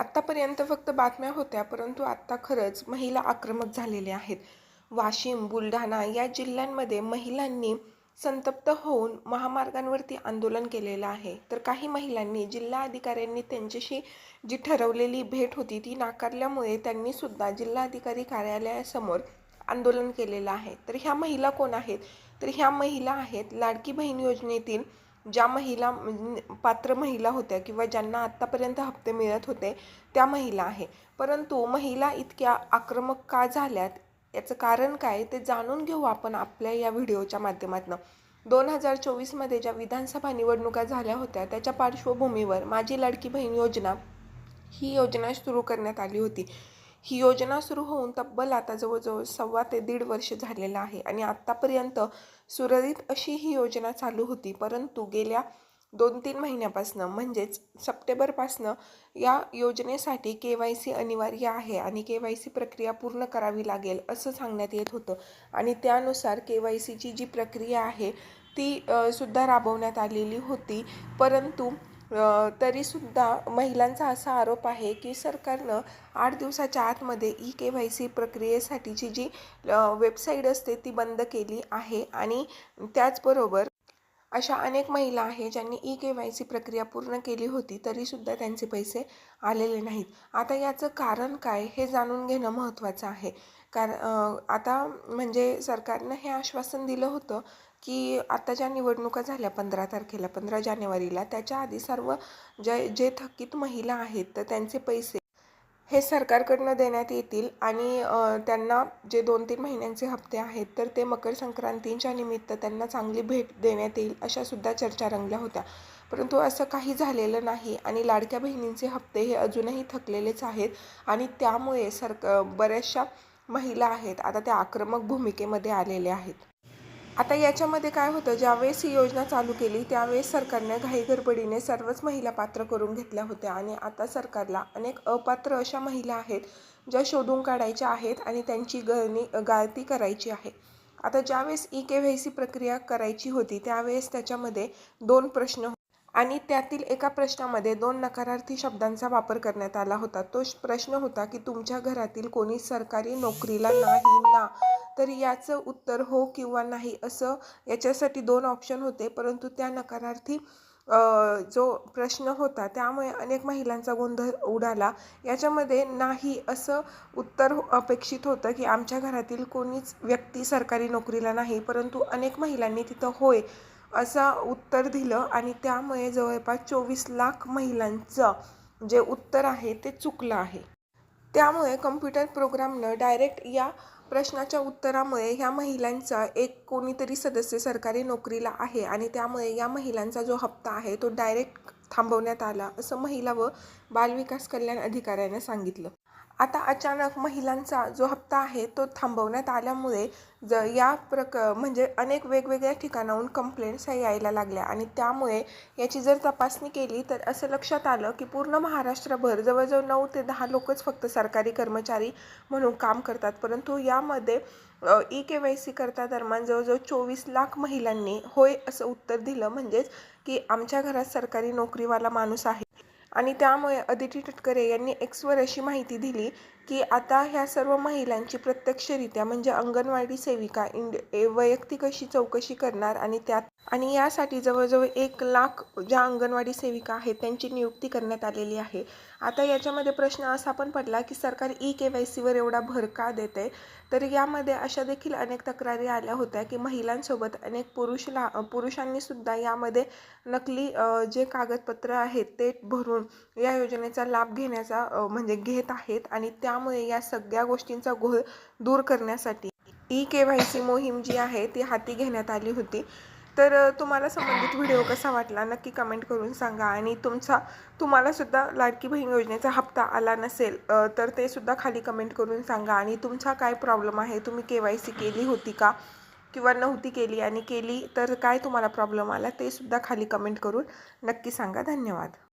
आत्तापर्यंत फक्त बातम्या होत्या परंतु आत्ता खरंच महिला आक्रमक झालेल्या आहेत. वाशिम बुलढाणा या जिल्ह्यांमध्ये महिलांनी संतप्त होऊन महामार्गांवरती आंदोलन केलेलं आहे. तर काही महिलांनी जिल्हा अधिकाऱ्यांनी त्यांच्याशी जी ठरवलेली भेट होती ती नाकारल्यामुळे त्यांनी सुद्धा जिल्हाधिकारी कार्यालयासमोर आंदोलन केलेलं आहे. तर ह्या महिला कोण आहेत? तर ह्या महिला आहेत लाडकी बहीण योजनेतील ज्या महिला म्हणजे पात्र महिला होत्या किंवा ज्यांना आत्तापर्यंत हप्ते मिळत होते त्या महिला आहे. परंतु महिला इतक्या आक्रमक का झाल्यात? याचं कारण काय? ते जाणून घेऊ आपण आपल्या या व्हिडिओच्या माध्यमातून. दोन हजार चोवीसमध्ये ज्या विधानसभा निवडणुका झाल्या होत्या त्याच्या पार्श्वभूमीवर माझी लाडकी बहीण योजना ही योजना सुरू करण्यात आली होती. ही योजना सुरू होऊन तब्बल आता जवळजवळ सव्वा ते दीड वर्ष झालेलं आहे. आणि आत्तापर्यंत सुरळीत अशी ही योजना चालू होती. परंतु गेल्या दोन तीन महिन्यापासनं म्हणजेच सप्टेंबरपासनं या योजनेसाठी के वाय सी अनिवार्य आहे आणि के वाय सी प्रक्रिया पूर्ण करावी लागेल असं सांगण्यात येत होतं. आणि त्यानुसार के वाय सीची जी प्रक्रिया आहे ती सुद्धा राबवण्यात आलेली होती. परंतु तरीसुद्धा महिलांचा असा आरोप आहे की सरकारनं आठ दिवसाच्या आतमध्ये ई के वाय सी प्रक्रियेसाठीची जी वेबसाईट असते ती बंद केली आहे आणि त्याचबरोबर अशा अनेक महिला आहे ज्यांनी ई के वाय सी प्रक्रिया पूर्ण केली होती तरीसुद्धा त्यांचे पैसे आलेले नाहीत. आता याचं कारण काय हे जाणून घेणं महत्त्वाचं आहे. कारण आता म्हणजे सरकारनं हे आश्वासन दिलं होतं की आता ज्या निवडणुका झाल्या पंधरा तारखेला पंधरा जानेवारीला. त्याच्या आधी सर्व जे जे थकीत महिला आहेत तर त्यांचे पैसे हे सरकारकडनं देण्यात येतील आणि त्यांना जे दोन तीन महिन्यांचे हप्ते आहेत तर ते मकर संक्रांतीच्या निमित्त त्यांना चांगली भेट देण्यात येईल अशासुद्धा चर्चा रंगल्या होत्या. परंतु असं काही झालेलं नाही आणि लाडक्या बहिणींचे हप्ते हे अजूनही थकलेलेच आहेत आणि त्यामुळे सरक बऱ्याचशा महिला आहेत. आता त्या आक्रमक भूमिकेमध्ये आलेल्या आहेत. आता याच्यामध्ये काय होतं? ज्यावेळेस ही योजना चालू केली त्यावेळेस सरकारने घाईगडबडीने सर्वच महिला पात्र करून घेतल्या होत्या. आणि आता सरकारला अनेक अपात्र अशा महिला आहेत ज्या शोधून काढायच्या आहेत आणि त्यांची गळणी गाळती करायची आहे. आता ज्यावेळेस ई के व्ही सी प्रक्रिया करायची होती त्यावेळेस त्याच्यामध्ये दोन प्रश्न आणि त्यातील एका प्रश्नामध्ये दोन नकारार्थी शब्दांचा वापर करण्यात आला होता. तो प्रश्न होता की तुमच्या घरातील कोणी सरकारी नोकरीला नाही ना? तर याचं उत्तर हो किंवा नाही असं याच्यासाठी दोन ऑप्शन होते. परंतु त्या नकारार्थी जो प्रश्न होता त्यामुळे अनेक महिलांचा गोंधळ उडाला. याच्यामध्ये नाही असं उत्तर अपेक्षित होतं की आमच्या घरातील कोणीच व्यक्ती सरकारी नोकरीला नाही परंतु अनेक महिलांनी तिथं होय असं उत्तर दिलं आणि त्यामुळे जवळपास चोवीस लाख महिलांचं जे उत्तर आहे ते चुकलं आहे. त्यामुळे कम्प्युटर प्रोग्रामनं डायरेक्ट या प्रश्नाच्या उत्तरामुळे ह्या महिलांचा एक कोणीतरी सदस्य सरकारी नोकरीला आहे आणि त्यामुळे या महिलांचा जो हप्ता आहे तो डायरेक्ट थांबवण्यात आला असं महिला व बालविकास कल्याण अधिकाऱ्याने सांगितलं. आता अचानक महिलांचा जो हप्ता आहे तो थांबवण्यात आल्यामुळे ज या प्रक म्हणजे अनेक वेगवेगळ्या ठिकाणाहून कंप्लेंट्स ह्या यायला लागल्या. आणि त्यामुळे याची जर तपासणी केली तर असं लक्षात आलं की पूर्ण महाराष्ट्रभर जवळजवळ नऊ ते दहा लोकच फक्त सरकारी कर्मचारी म्हणून काम करतात. परंतु यामध्ये ई के वाय सी करता दरम्यान जवळजवळ चोवीस लाख महिलांनी होय असं उत्तर दिलं. म्हणजेच की आमच्या घरात सरकारी नोकरीवाला माणूस आहे. आणि त्यामुळे अदिती तटकरे यांनी एक्सवर अशी माहिती दिली की आता ह्या सर्व महिलांची प्रत्यक्षरित्या म्हणजे अंगणवाडी सेविका इंड वैयक्तिक अशी चौकशी करणार आणि त्यात आणि यासाठी जवळजवळ एक लाख ज्या अंगणवाडी सेविका आहेत त्यांची नियुक्ती करण्यात आलेली आहे. आता याच्यामध्ये प्रश्न असा पण पडला की सरकार ई के वाय सीवर एवढा भर का देते तर यामध्ये अशा देखील अनेक तक्रारी आल्या होत्या की महिलांसोबत अनेक पुरुष ला पुरुषांनीसुद्धा यामध्ये नकली जे कागदपत्र आहेत ते भरून या योजनेचा लाभ घेण्याचा म्हणजे घेत आहेत आणि त्या त्यामुळे या सगळ्या गोष्टींचा घोळ दूर करण्यासाठी ई के वाय सी मोहीम जी आहे ती हाती घेण्यात आली होती. तर तुम्हाला संबंधित व्हिडिओ कसा वाटला नक्की कमेंट करून सांगा. आणि तुमचा तुम्हालासुद्धा लाडकी बहीण योजनेचा हप्ता आला नसेल तर ते सुद्धा खाली कमेंट करून सांगा. आणि तुमचा काय प्रॉब्लेम आहे? तुम्ही के वाय सी केली होती का? किंवा नव्हती केली आणि केली तर काय तुम्हाला प्रॉब्लेम आला? ते सुद्धा खाली कमेंट करून नक्की सांगा. धन्यवाद.